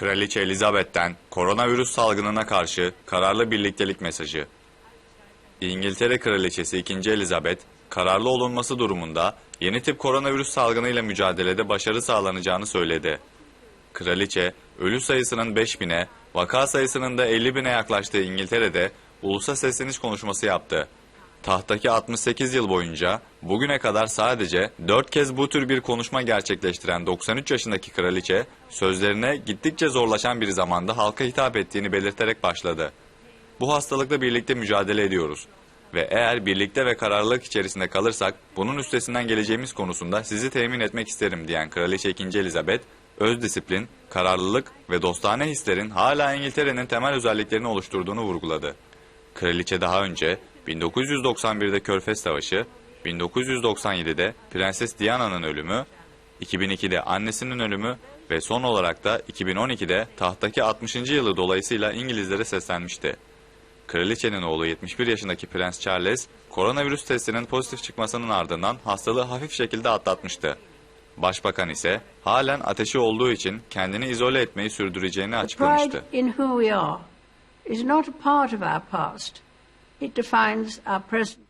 Kraliçe Elizabeth'ten koronavirüs salgınına karşı kararlı birliktelik mesajı. İngiltere Kraliçesi 2. Elizabeth, kararlı olunması durumunda yeni tip koronavirüs salgınıyla mücadelede başarı sağlanacağını söyledi. Kraliçe, ölü sayısının 5000'e, vaka sayısının da 50 bine yaklaştığı İngiltere'de ulusa sesleniş konuşması yaptı. Tahtaki 68 yıl boyunca bugüne kadar sadece 4 kez bu tür bir konuşma gerçekleştiren 93 yaşındaki kraliçe sözlerine gittikçe zorlaşan bir zamanda halka hitap ettiğini belirterek başladı. Bu hastalıkla birlikte mücadele ediyoruz ve eğer birlikte ve kararlılık içerisinde kalırsak bunun üstesinden geleceğimiz konusunda sizi temin etmek isterim diyen Kraliçe 2. Elizabeth, öz disiplin, kararlılık ve dostane hislerin hala İngiltere'nin temel özelliklerini oluşturduğunu vurguladı. Kraliçe daha önce 1991'de Körfez Savaşı, 1997'de Prenses Diana'nın ölümü, 2002'de annesinin ölümü ve son olarak da 2012'de tahttaki 60. yılı dolayısıyla İngilizlere seslenmişti. Kraliçenin oğlu 71 yaşındaki Prens Charles, koronavirüs testinin pozitif çıkmasının ardından hastalığı hafif şekilde atlatmıştı. Başbakan ise halen ateşi olduğu için kendini izole etmeyi sürdüreceğini açıklamıştı. It defines uh, our present.